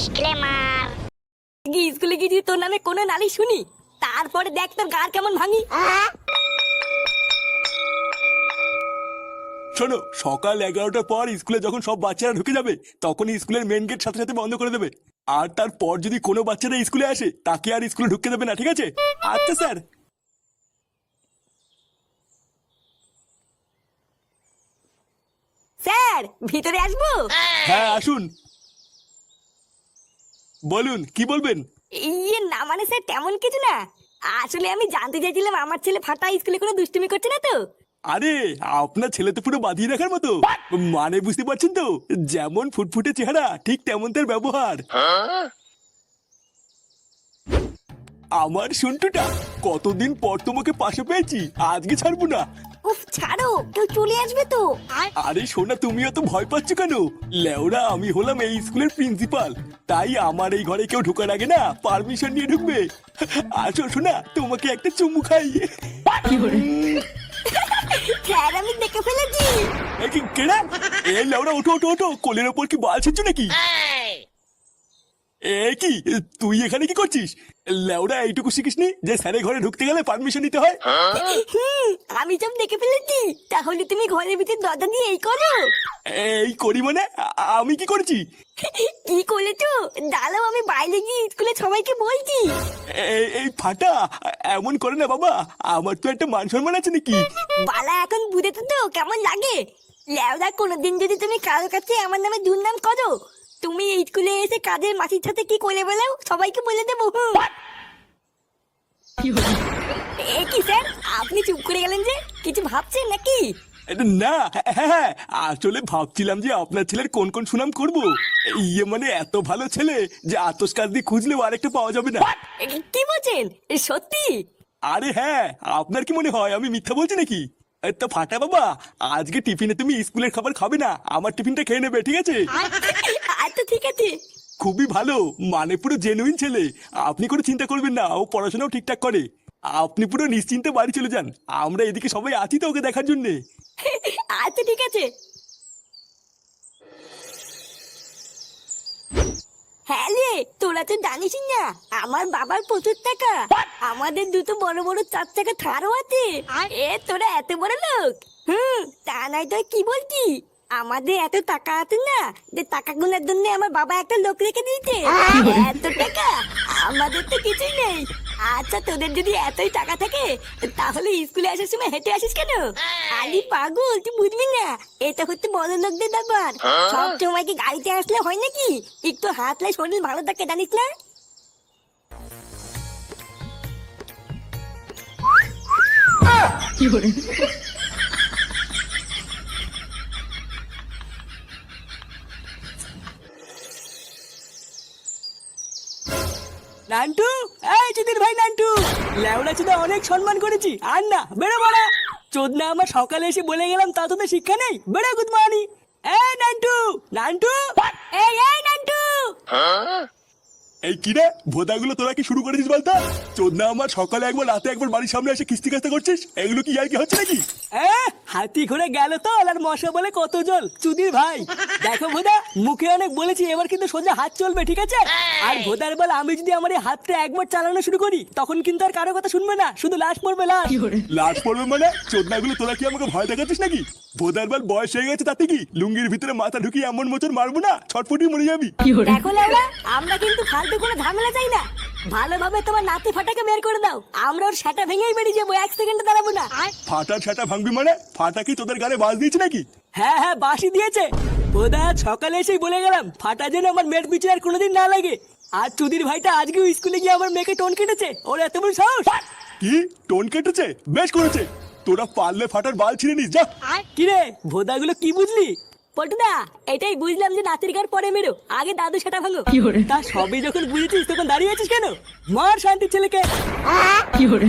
Disclaimer. স্কুলে গিয়ে তোর নামে কোনো নালি শুনি। তারপরে দেখ তোর গার কেমন ভাঙি। শোনো সকাল এগারোটার পর স্কুলে যখন সব বাচ্চারা ঢুকে যাবে তখন স্কুলের মেন গেট সাথে সাথে বন্ধ করে দেবে। আর তারপর যদি কোনো বাচ্চারা স্কুলে আসে তাকে আর স্কুলে ঢুকতে দেবে না ঠিক আছে? আচ্ছা স্যার। স্যার ভিতরে আসব? হ্যাঁ আসুন। বলুন কি বলবেন? ইয়ে না মানে স্যার তেমন কিছু না। আসলে আমি জানতে চাইছিলাম আমার ছেলে ফাটা স্কুলে কোনো দুষ্টুমি করছে না তো? আরে আপনার ছেলে তো পুরো বাঁধিয়ে রাখার মতো। মানে বুঝতে পারছেন তো? যেমন ফুটফুটে চেহারা ঠিক তেমন তার ব্যবহার। আমার সন্টুটা কতদিন পর তোমাকে পাশে পেয়েছি আজকে ছাড়বো না। উফ ছাড়ো কেউ চলে আসবে তো। আরে? সোনা ভয় পাচ্ছ কেন? লেওরা আমি হলাম এই স্কুলের প্রিন্সিপাল। তাই আমার এই ঘরে কেউ ঢোকার আগে না পারমিশন নিয়ে ঢুকবে। আসো শোনা তোমাকে একটা চুমু খাই। স্যার আমি দেখে ফেলেছি। এই লেওরা ওঠো ওঠো ওঠো। কোলের ওপর কি বাল ছিচ্ছ নাকি? এ কি? তুই এখানে কি করছিস? লেওরা এইটুকু শিখিসনি যে স্যারের ঘরে ঢুকতে গেলে পারমিশন নিতে হয়? হুম আমি সব দেখে ফেলেছি। তাহলে তুমি ঘরের ভিতরে দরজা দিয়ে এই করো। এই করি মানে? আমি কি করেছি? কি করেছ? দাঁড়াও আমি বাইরে গিয়ে স্কুলে সবাইকে বলছি। এই এই ফাটা এমন করে না বাবা। আমার তো একটা মান সম্মান আছে নাকি? বালা এখন বুঝেছ তো কেমন লাগে? ল্যাওদা কোনোদিন যদি তুমি কারও কাছে আমার নামে দুর্নাম করো তুমি এই স্কুলে এসে কাজের মাসির সাথে কি করে বলেও সবাইকে বলে দেবো। এ কি স্যার আপনি চুপ করে গেলেন যে? কিছু ভাবছেন নাকি? না হ্যাঁ হ্যাঁ আসলে ভাবছিলাম যে আপনার ছেলের কোন কোন সুনাম করব। ইয়ে মানে এত ভালো ছেলে যে আতস কাজ দিয়ে খুঁজলেও আরেকটা পাওয়া যাবে না। কি বলছেন? এ, সত্যি? আরে হ্যাঁ আপনার কি মনে হয় আমি মিথ্যা বলছি নাকি? তো ফাটা বাবা আজকে টিফিনে তুমি স্কুলের খাবার খাবে না আমার টিফিনটা খেয়ে নেবে ঠিক আছে? আচ্ছা ঠিক আছে। খুবই ভালো। মানে পুরো জেনুইন ছেলে। আপনি কোনো চিন্তা করবেন না ও পড়াশোনাও ঠিকঠাক করে। আপনি পুরো নিশ্চিন্তে বাড়ি চলে যান। আমরা এদিকে সবাই আছি তো ওকে দেখার জন্যে। আচ্ছা ঠিক আছে। হ্যাঁ রে তোরা তো জানিস না আমার বাবার প্রচুর টাকা। আমাদের দুটো বড় বড় চার চাকা থারও আছে। এ তোরা এত বড় লোক? হুম তা নাই তো কি বলছি আমাদের এত টাকা আছে না যে টাকা গুনার জন্য আমার বাবা একটা লোক রেখে দিয়েছে। এত টাকা? আমাদের তো কিছুই নেই। আচ্ছা তোদের যদি এতই টাকা থাকে, তাহলে স্কুলে আসার সময় হেঁটে আসিস কেন? আলি পাগল, তুই বুঝবি না। এটা হচ্ছে বড় লোকদের ব্যাপার। সব সময় কি গাড়িতে আসলে হয় নাকি? একটু হাতলে শরীর ভালো থাকে, জানিস না? নান্টু? এই চুদির ভাই নান্টু। লেওড়া চুদা অনেক সম্মান করেছি। আর না বেরো বড়া চোদনা আমার সকালে এসে বলে গেলাম তা তোদের শিক্ষা নেই? বেরো গুড মর্নিং। এই নান্টু নান্টু? এই এই নান্টু। এই কি রে? ভোদাগুলো তোরা কি শুরু করেছিস বলতো? চোদনা আমার সকালে একবার রাতে একবার বাড়ির সামনে এসে কিস্তি কাস্তা করছিস? এগুলো কি আর কি হচ্ছে নাকি? এ, হাতি ঘুরে গেল তো আর মশা বলে কত জল। চুদির ভাই দেখো ভোদা মুখে অনেক বলেছি এবার কিন্তু সোজা হাত চলবে ঠিক আছে? আর ভোদার বল আমি যদি আমার এই হাতটা একবার চালানো শুরু করি তখন কিন্তু আর কারও কথা শুনবে না শুধু লাশ পড়বে লাশ। লাশ পড়বে মানে? চোদনাগুলো তোরা কি আমাকে ভয় দেখাচ্ছিস নাকি? ভোদার বল বয়স হয়ে গেছে তাতে কি? লুঙ্গির ভিতরে মাথা ঢুকিয়ে এমন মোচন মারবো না? ছটফটি মরে যাবি। দেখো আমরা কিন্তু ফালতু কোনো ঝামেলা চাই না। ভালোভাবে তোমার নাতি ফাটাকে বের করে দাও। আমরা ওর সেটা ভেঙেই বেরিয়ে যাব এক সেকেন্ডে দাঁড়াবো না। ফাটা ছাটা ভাঙবি মানে? ফাটা কি তোদের গালে বাজ দিয়েছে নাকি? হ্যাঁ হ্যাঁ বাসি দিয়েছে। বোধা সকালে এসেই বলে গেলাম ফাটা যেন আমার মেয়ের পিছনে আর কোনোদিন না লাগে। আর চুদির ভাইটা আজকেও স্কুলে গিয়ে আমার মেয়েকে টোন কেটেছে। ওর এত বড় সাহস। কি? টোন কেটেছে? বেশ করেছে। তোরা পারলে ফাটার বাল ছিঁড়ে নিস যা। কিরে ভোদাগুলো কি বুঝলি? পটুদা এটাই বুঝলাম যে নাচের গার পরে মেরো আগে দাদু সেটা ভাঙো। তা সবই যখন বুঝেছিস তখন দাঁড়িয়ে আছিস কেন? মার শান্তির ছেলেকে। আরে!